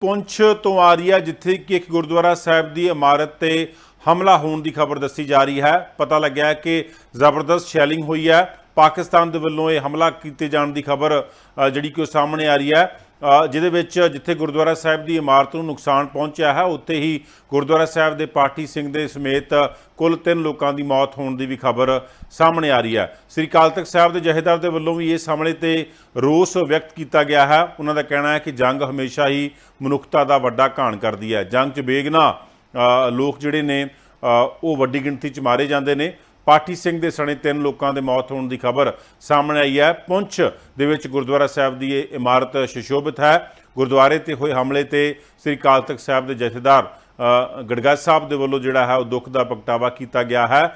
ਪੁੰਛ ਤੋਂ ਆ ਰਹੀ ਹੈ, ਜਿੱਥੇ ਕਿ ਇੱਕ ਗੁਰਦੁਆਰਾ ਸਾਹਿਬ ਦੀ ਇਮਾਰਤ ਤੇ ਹਮਲਾ ਹੋਣ ਦੀ ਖਬਰ ਦੱਸੀ ਜਾ ਰਹੀ ਹੈ। ਪਤਾ ਲੱਗਿਆ ਕਿ ਜ਼ਬਰਦਸਤ ਸ਼ੈਲਿੰਗ ਹੋਈ ਹੈ। ਪਾਕਿਸਤਾਨ ਦੇ ਵੱਲੋਂ ਇਹ ਹਮਲਾ ਕੀਤੇ ਜਾਣ ਦੀ ਖਬਰ ਜਿਹੜੀ ਕਿ ਉਹ ਸਾਹਮਣੇ ਆ ਰਹੀ ਹੈ। ਜਿਹਦੇ ਵਿੱਚ ਜਿੱਥੇ ਗੁਰਦੁਆਰਾ ਸਾਹਿਬ ਦੀ ਇਮਾਰਤ ਨੂੰ ਨੁਕਸਾਨ ਪਹੁੰਚਿਆ ਹੈ, ਉੱਥੇ ਹੀ ਗੁਰਦੁਆਰਾ ਸਾਹਿਬ ਦੇ ਪਾਠੀ ਸਿੰਘ ਦੇ ਸਮੇਤ ਕੁੱਲ ਤਿੰਨ ਲੋਕਾਂ ਦੀ ਮੌਤ ਹੋਣ ਦੀ ਵੀ ਖਬਰ ਸਾਹਮਣੇ ਆ ਰਹੀ ਹੈ। ਸ੍ਰੀ ਅਕਾਲ ਤਖਤ ਸਾਹਿਬ ਦੇ ਜਥੇਦਾਰ ਦੇ ਵੱਲੋਂ ਵੀ ਇਸ ਹਮਲੇ ਤੇ ਰੋਸ ਵਿਅਕਤ ਕੀਤਾ ਗਿਆ ਹੈ। ਉਹਨਾਂ ਦਾ ਕਹਿਣਾ ਹੈ ਕਿ ਜੰਗ ਹਮੇਸ਼ਾ ਹੀ ਮਨੁੱਖਤਾ ਦਾ ਵੱਡਾ ਘਾਣ ਕਰਦੀ ਹੈ। ਜੰਗ 'ਚ ਬੇਗਨਾ ਲੋਕ ਜਿਹੜੇ ਨੇ ਉਹ ਵੱਡੀ ਗਿਣਤੀ 'ਚ ਮਾਰੇ ਜਾਂਦੇ ਨੇ। ਪਾਠੀ ਸਿੰਘ ਦੇ ਸਣੇ ਤਿੰਨ ਲੋਕਾਂ ਦੇ ਮੌਤ ਹੋਣ ਦੀ ਖਬਰ ਸਾਹਮਣੇ ਆਈ ਹੈ। ਪੁੰਛ ਦੇ ਵਿੱਚ ਗੁਰਦੁਆਰਾ ਸਾਹਿਬ ਦੀ ਇਹ ਇਮਾਰਤ ਸ਼ਸ਼ੋਭਿਤ ਹੈ। ਗੁਰਦੁਆਰੇ ਤੇ ਹੋਏ ਹਮਲੇ ਤੇ ਸ੍ਰੀ ਕਾਲ ਤਖਤ ਸਾਹਿਬ ਦੇ ਜਥੇਦਾਰ ਗੜਗੜ ਸਾਹਿਬ ਦੇ ਵੱਲੋਂ ਜਿਹੜਾ ਹੈ ਉਹ ਦੁੱਖ ਦਾ ਪ੍ਰਗਟਾਵਾ ਕੀਤਾ ਗਿਆ ਹੈ।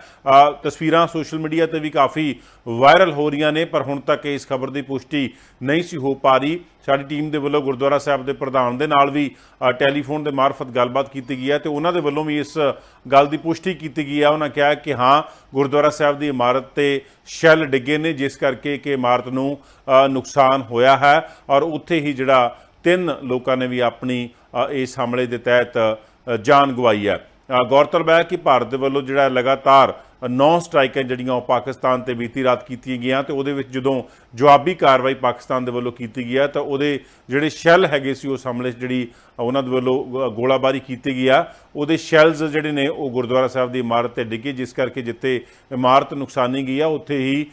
ਤਸਵੀਰਾਂ ਸੋਸ਼ਲ ਮੀਡੀਆ ਤੇ ਵੀ ਕਾਫੀ ਵਾਇਰਲ ਹੋ ਰਹੀਆਂ ਨੇ, ਪਰ ਹੁਣ ਤੱਕ ਇਸ ਖਬਰ ਦੀ ਪੁਸ਼ਟੀ ਨਹੀਂ ਸੀ ਹੋ ਪਾ ਰਹੀ। ਸਾਡੀ ਟੀਮ ਦੇ ਵੱਲੋਂ ਗੁਰਦੁਆਰਾ ਸਾਹਿਬ ਦੇ ਪ੍ਰਧਾਨ ਦੇ ਨਾਲ ਵੀ ਟੈਲੀਫੋਨ ਦੇ ਮਾਰਫਤ ਗੱਲਬਾਤ ਕੀਤੀ ਗਈ ਹੈ ਤੇ ਉਹਨਾਂ ਦੇ ਵੱਲੋਂ ਵੀ ਇਸ ਗੱਲ ਦੀ ਪੁਸ਼ਟੀ ਕੀਤੀ ਗਈ ਹੈ। ਉਹਨਾਂ ਕਿਹਾ ਕਿ ਹਾਂ, ਗੁਰਦੁਆਰਾ ਸਾਹਿਬ ਦੀ ਇਮਾਰਤ ਤੇ ਸ਼ੈਲ ਡਿੱਗੇ ਨੇ, ਜਿਸ ਕਰਕੇ ਕਿ ਇਮਾਰਤ ਨੂੰ ਨੁਕਸਾਨ ਹੋਇਆ ਹੈ। ਔਰ ਉੱਥੇ ਹੀ ਜਿਹੜਾ ਤਿੰਨ ਲੋਕਾਂ ਨੇ ਵੀ ਆਪਣੀ ਇਸ ਹਮਲੇ ਦੇ ਤਹਿਤ ਜਾਨ ਗਵਾਈ ਹੈ। ਅ, ਗੌਰਤਲਬ ਹੈ ਕਿ ਭਾਰਤ ਦੇ ਵੱਲੋਂ ਜਿਹੜਾ ਲਗਾਤਾਰ ਨੌ ਸਟ੍ਰਾਈਕਾਂ ਜਿਹੜੀਆਂ ਉਹ ਪਾਕਿਸਤਾਨ ਤੇ ਬੀਤੀ ਰਾਤ ਕੀਤੀਆਂ ਗਈਆਂ ਤੇ ਉਹਦੇ ਵਿੱਚ ਜਦੋਂ ਜਵਾਬੀ ਕਾਰਵਾਈ ਪਾਕਿਸਤਾਨ ਦੇ ਵੱਲੋਂ ਕੀਤੀ ਗਈ ਹੈ ਤਾਂ ਉਹਦੇ ਜਿਹੜੇ ਸ਼ੈਲ ਹੈਗੇ ਸੀ ਉਸ ਹਮਲੇ 'ਚ ਜਿਹੜੀ ਉਹਨਾਂ ਦੇ ਵੱਲੋਂ ਗੋਲਾਬਾਰੀ ਕੀਤੀ ਗਈ ਆ। ਉਹਦੇ ਸ਼ੈਲਸ ਜਿਹੜੇ ਨੇ ਉਹ ਗੁਰਦੁਆਰਾ ਸਾਹਿਬ ਦੀ ਇਮਾਰਤ ਤੇ ਡਿੱਗੇ ਜਿਸ ਕਰਕੇ ਜਿੱਥੇ ਇਮਾਰਤ ਨੁਕਸਾਨੀ ਗਈ ਆ ਉੱਥੇ ਹੀ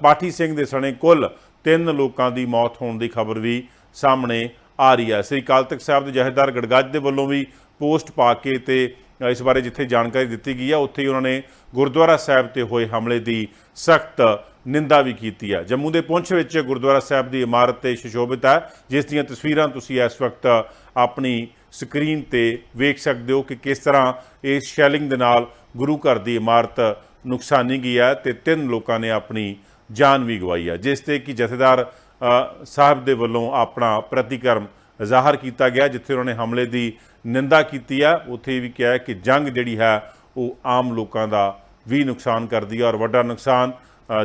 ਪਾਠੀ ਸਿੰਘ ਦੇ ਸਣੇ ਕੁੱਲ ਤਿੰਨ ਲੋਕਾਂ ਦੀ ਮੌਤ ਹੋਣ ਦੀ ਖਬਰ ਵੀ ਸਾਹਮਣੇ ਆ ਰਹੀ ਹੈ। ਸ੍ਰੀ ਅਕਾਲ ਤਖਤ ਸਾਹਿਬ ਦੇ ਜਹੇਦਾਰ ਗੜਗੱਜ ਦੇ ਵੱਲੋਂ ਵੀ ਪੋਸਟ ਪਾ ਕੇ ਤੇ ਇਸ ਬਾਰੇ ਜਿੱਥੇ ਜਾਣਕਾਰੀ ਦਿੱਤੀ ਗਈ ਹੈ ਉੱਥੇ ਹੀ ਉਹਨਾਂ ਨੇ ਗੁਰਦੁਆਰਾ ਸਾਹਿਬ ਤੇ ਹੋਏ ਹਮਲੇ ਦੀ ਸਖਤ ਨਿੰਦਾ ਵੀ ਕੀਤੀ ਹੈ ਜੰਮੂ ਦੇ ਪੁੰਛ ਵਿੱਚ ਗੁਰਦੁਆਰਾ ਸਾਹਿਬ ਦੀ ਇਮਾਰਤ ਤੇ ਸ਼ਸ਼ੋਭਿਤ ਹੈ ਜਿਸ ਦੀਆਂ ਤਸਵੀਰਾਂ ਤੁਸੀਂ ਇਸ ਵਕਤ ਆਪਣੀ ਸਕਰੀਨ ਤੇ ਵੇਖ ਸਕਦੇ ਹੋ ਕਿ ਕਿਸ ਤਰ੍ਹਾਂ ਇਸ ਸ਼ੈਲਿੰਗ ਦੇ ਨਾਲ ਗੁਰੂ ਘਰ ਦੀ ਇਮਾਰਤ ਨੁਕਸਾਨੀ ਗਈ ਹੈ ਤੇ ਤਿੰਨ ਲੋਕਾਂ ਨੇ ਆਪਣੀ ਜਾਨ ਵੀ ਗਵਾਈ ਹੈ ਜਿਸ ਤੇ ਕਿ ਜਥੇਦਾਰ ਸਾਹਿਬ ਦੇ ਵੱਲੋਂ ਆਪਣਾ ਪ੍ਰਤੀਕਰਮ ਜ਼ਾਹਰ ਕੀਤਾ ਗਿਆ, ਜਿੱਥੇ ਉਹਨਾਂ ਨੇ ਹਮਲੇ ਦੀ ਨਿੰਦਾ ਕੀਤੀ ਹੈ ਉੱਥੇ ਵੀ ਕਿਹਾ ਕਿ ਜੰਗ ਜਿਹੜੀ ਹੈ, ਉਹ ਆਮ ਲੋਕਾਂ ਦਾ ਵੀ ਨੁਕਸਾਨ ਕਰਦੀ ਹੈ ਔਰ ਵੱਡਾ ਨੁਕਸਾਨ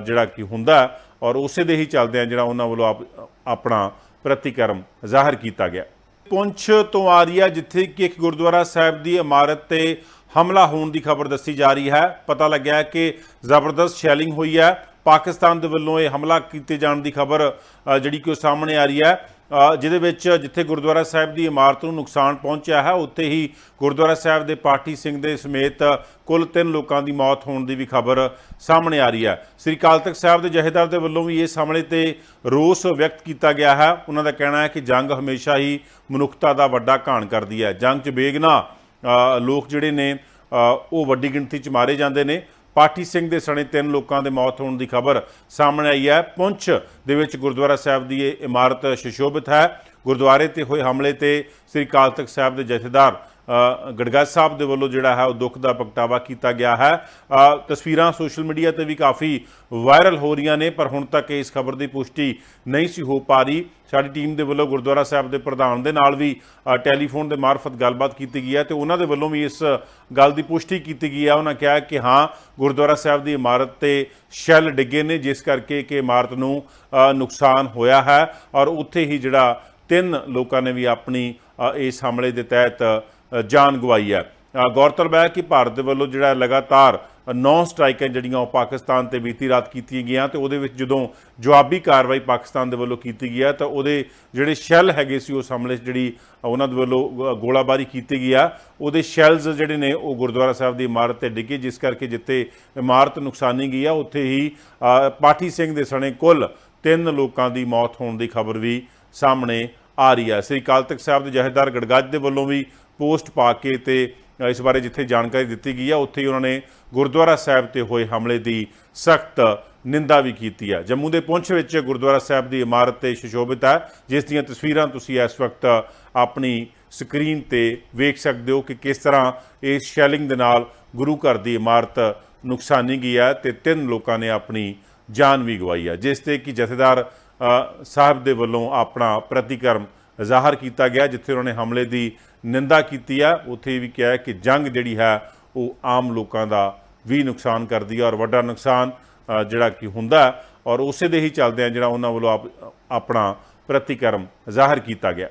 ਜਿਹੜਾ ਕਿ ਹੁੰਦਾ ਔਰ ਉਸੇ ਦੇ ਹੀ ਚੱਲਦਿਆਂ ਜਿਹੜਾ ਉਹਨਾਂ ਵੱਲੋਂ ਆਪ- ਆਪਣਾ ਪ੍ਰਤੀਕਰਮ ਜ਼ਾਹਰ ਕੀਤਾ ਗਿਆ। ਪੁੰਛ ਤੋਂ ਆ ਰਹੀ ਹੈ, ਜਿੱਥੇ ਕਿ ਇੱਕ ਗੁਰਦੁਆਰਾ ਸਾਹਿਬ ਦੀ ਇਮਾਰਤ ਤੇ ਹਮਲਾ ਹੋਣ ਦੀ ਖਬਰ ਦੱਸੀ ਜਾ ਰਹੀ ਹੈ। ਪਤਾ ਲੱਗਿਆ ਕਿ ਜ਼ਬਰਦਸਤ ਸ਼ੈਲਿੰਗ ਹੋਈ ਹੈ। ਪਾਕਿਸਤਾਨ ਦੇ ਵੱਲੋਂ ਇਹ ਹਮਲਾ ਕੀਤੇ ਜਾਣ ਦੀ ਖਬਰ ਜਿਹੜੀ ਕਿ ਉਹ ਸਾਹਮਣੇ ਆ ਰਹੀ ਹੈ। ਜਿਹਦੇ ਵਿੱਚ ਜਿੱਥੇ ਗੁਰਦੁਆਰਾ ਸਾਹਿਬ ਦੀ ਇਮਾਰਤ ਨੂੰ ਨੁਕਸਾਨ ਪਹੁੰਚਿਆ ਹੈ, ਉੱਥੇ ਹੀ ਗੁਰਦੁਆਰਾ ਸਾਹਿਬ ਦੇ ਪਾਠੀ ਸਿੰਘ ਦੇ ਸਮੇਤ ਕੁੱਲ ਤਿੰਨ ਲੋਕਾਂ ਦੀ ਮੌਤ ਹੋਣ ਦੀ ਵੀ ਖਬਰ ਸਾਹਮਣੇ ਆ ਰਹੀ ਹੈ। ਸ੍ਰੀ ਅਕਾਲ ਤਖਤ ਸਾਹਿਬ ਦੇ ਜਥੇਦਾਰ ਦੇ ਵੱਲੋਂ ਵੀ ਇਸ ਹਮਲੇ ਤੇ ਰੋਸ ਵਿਅਕਤ ਕੀਤਾ ਗਿਆ ਹੈ। ਉਹਨਾਂ ਦਾ ਕਹਿਣਾ ਹੈ ਕਿ ਜੰਗ ਹਮੇਸ਼ਾ ਹੀ ਮਨੁੱਖਤਾ ਦਾ ਵੱਡਾ ਘਾਣ ਕਰਦੀ ਹੈ। ਜੰਗ 'ਚ ਬੇਗਨਾ ਲੋਕ ਜਿਹੜੇ ਨੇ ਉਹ ਵੱਡੀ ਗਿਣਤੀ 'ਚ ਮਾਰੇ ਜਾਂਦੇ ਨੇ। ਪਾਠੀ ਸਿੰਘ ਦੇ ਸਣੇ ਤਿੰਨ ਲੋਕਾਂ ਦੇ ਮੌਤ ਹੋਣ ਦੀ ਖਬਰ ਸਾਹਮਣੇ ਆਈ ਹੈ। ਪੁੰਛ ਦੇ ਵਿੱਚ ਗੁਰਦੁਆਰਾ ਸਾਹਿਬ ਦੀ ਇਹ ਇਮਾਰਤ ਸ਼ਸ਼ੋਭਿਤ ਹੈ। ਗੁਰਦੁਆਰੇ ਤੇ ਹੋਏ ਹਮਲੇ ਤੇ ਸ੍ਰੀ ਕਾਲ ਤਖਤ ਸਾਹਿਬ ਦੇ ਜਥੇਦਾਰ ਗੜਗੜ ਸਾਹਿਬ ਦੇ ਵੱਲੋਂ ਜਿਹੜਾ ਹੈ ਉਹ ਦੁੱਖ ਦਾ ਪ੍ਰਗਟਾਵਾ ਕੀਤਾ ਗਿਆ ਹੈ। ਤਸਵੀਰਾਂ ਸੋਸ਼ਲ ਮੀਡੀਆ ਤੇ ਵੀ ਕਾਫੀ ਵਾਇਰਲ ਹੋ ਰਹੀਆਂ ਨੇ, ਪਰ ਹੁਣ ਤੱਕ ਇਸ ਖਬਰ ਦੀ ਪੁਸ਼ਟੀ ਨਹੀਂ ਸੀ ਹੋ ਪਾ ਰਹੀ। ਸਾਡੀ ਟੀਮ ਦੇ ਵੱਲੋਂ ਗੁਰਦੁਆਰਾ ਸਾਹਿਬ ਦੇ ਪ੍ਰਧਾਨ ਦੇ ਨਾਲ ਵੀ ਟੈਲੀਫੋਨ ਦੇ ਮਾਰਫਤ ਗੱਲਬਾਤ ਕੀਤੀ ਗਈ ਹੈ ਤੇ ਉਹਨਾਂ ਦੇ ਵੱਲੋਂ ਵੀ ਇਸ ਗੱਲ ਦੀ ਪੁਸ਼ਟੀ ਕੀਤੀ ਗਈ ਹੈ। ਉਹਨਾਂ ਕਿਹਾ ਕਿ ਹਾਂ, ਗੁਰਦੁਆਰਾ ਸਾਹਿਬ ਦੀ ਇਮਾਰਤ ਤੇ ਸ਼ੈਲ ਡਿੱਗੇ ਨੇ, ਜਿਸ ਕਰਕੇ ਕਿ ਇਮਾਰਤ ਨੂੰ ਨੁਕਸਾਨ ਹੋਇਆ ਹੈ। ਔਰ ਉੱਥੇ ਹੀ ਜਿਹੜਾ ਤਿੰਨ ਲੋਕਾਂ ਨੇ ਵੀ ਆਪਣੀ ਇਸ ਹਮਲੇ ਦੇ ਤਹਿਤ ਜਾਨ ਗਵਾਈ ਹੈ। ਗੌਰਤਲਬ ਹੈ ਕਿ ਭਾਰਤ ਦੇ ਵੱਲੋਂ ਜਿਹੜਾ ਲਗਾਤਾਰ ਨੌ ਸਟ੍ਰਾਈਕਾਂ ਜਿਹੜੀਆਂ ਉਹ ਪਾਕਿਸਤਾਨ ਤੇ ਬੀਤੀ ਰਾਤ ਕੀਤੀਆਂ ਗਈਆਂ ਤੇ ਉਹਦੇ ਵਿੱਚ ਜਦੋਂ ਜਵਾਬੀ ਕਾਰਵਾਈ ਪਾਕਿਸਤਾਨ ਦੇ ਵੱਲੋਂ ਕੀਤੀ ਗਈ ਹੈ ਤਾਂ ਉਹਦੇ ਜਿਹੜੇ ਸ਼ੈਲ ਹੈਗੇ ਸੀ ਉਸ ਹਮਲੇ 'ਚ ਜਿਹੜੀ ਉਹਨਾਂ ਦੇ ਵੱਲੋਂ ਗੋਲਾਬਾਰੀ ਕੀਤੀ ਗਈ ਆ। ਉਹਦੇ ਸ਼ੈਲਸ ਜਿਹੜੇ ਨੇ ਉਹ ਗੁਰਦੁਆਰਾ ਸਾਹਿਬ ਦੀ ਇਮਾਰਤ ਤੇ ਡਿੱਗੇ, ਜਿਸ ਕਰਕੇ ਜਿੱਥੇ ਇਮਾਰਤ ਨੁਕਸਾਨੀ ਗਈ ਆ, ਉੱਥੇ ਹੀ ਪਾਠੀ ਸਿੰਘ ਦੇ ਸਣੇ ਕੁੱਲ ਤਿੰਨ ਲੋਕਾਂ ਦੀ ਮੌਤ ਹੋਣ ਦੀ ਖਬਰ ਵੀ ਸਾਹਮਣੇ ਆ ਰਹੀ ਹੈ। ਸ੍ਰੀ ਅਕਾਲ ਤਖਤ ਸਾਹਿਬ ਦੇ ਜਹੇਦਾਰ ਗੜਗੱਜ ਦੇ ਵੱਲੋਂ ਵੀ ਪੋਸਟ ਪਾ ਕੇ ਤੇ ਇਸ ਬਾਰੇ ਜਿੱਥੇ ਜਾਣਕਾਰੀ ਦਿੱਤੀ ਗਈ ਹੈ ਉੱਥੇ ਹੀ ਉਹਨਾਂ ਨੇ ਗੁਰਦੁਆਰਾ ਸਾਹਿਬ ਤੇ ਹੋਏ ਹਮਲੇ ਦੀ ਸਖਤ ਨਿੰਦਾ ਵੀ ਕੀਤੀ ਹੈ ਜੰਮੂ ਦੇ ਪੁੰਛ ਵਿੱਚ ਗੁਰਦੁਆਰਾ ਸਾਹਿਬ ਦੀ ਇਮਾਰਤ ਤੇ ਸ਼ਸ਼ੋਭਿਤ ਹੈ ਜਿਸ ਦੀਆਂ ਤਸਵੀਰਾਂ ਤੁਸੀਂ ਇਸ ਵਕਤ ਆਪਣੀ ਸਕਰੀਨ ਤੇ ਵੇਖ ਸਕਦੇ ਹੋ ਕਿ ਕਿਸ ਤਰ੍ਹਾਂ ਇਸ ਸ਼ੈਲਿੰਗ ਦੇ ਨਾਲ ਗੁਰੂ ਘਰ ਦੀ ਇਮਾਰਤ ਨੁਕਸਾਨੀ ਗਈ ਹੈ ਤੇ ਤਿੰਨ ਲੋਕਾਂ ਨੇ ਆਪਣੀ ਜਾਨ ਵੀ ਗਵਾਈ ਹੈ ਜਿਸ ਤੇ ਕਿ ਜਥੇਦਾਰ ਸਾਹਿਬ ਦੇ ਵੱਲੋਂ ਆਪਣਾ ਪ੍ਰਤੀਕਰਮ ਜ਼ਾਹਰ ਕੀਤਾ ਗਿਆ ਜਿੱਥੇ ਉਹਨਾਂ ਨੇ ਹਮਲੇ ਦੀ ਨਿੰਦਾ ਕੀਤੀ ਹੈ, ਉੱਥੇ ਵੀ ਕਿਹਾ ਕਿ ਜੰਗ ਜਿਹੜੀ ਹੈ, ਉਹ ਆਮ ਲੋਕਾਂ ਦਾ ਵੀ ਨੁਕਸਾਨ ਕਰਦੀ ਹੈ ਔਰ ਵੱਡਾ ਨੁਕਸਾਨ ਜਿਹੜਾ ਕਿ ਹੁੰਦਾ ਔਰ ਉਸੇ ਦੇ ਹੀ ਚੱਲਦਿਆਂ ਜਿਹੜਾ ਉਹਨਾਂ ਵੱਲੋਂ ਆਪ- ਆਪਣਾ ਪ੍ਰਤੀਕਰਮ ਜ਼ਾਹਰ ਕੀਤਾ ਗਿਆ।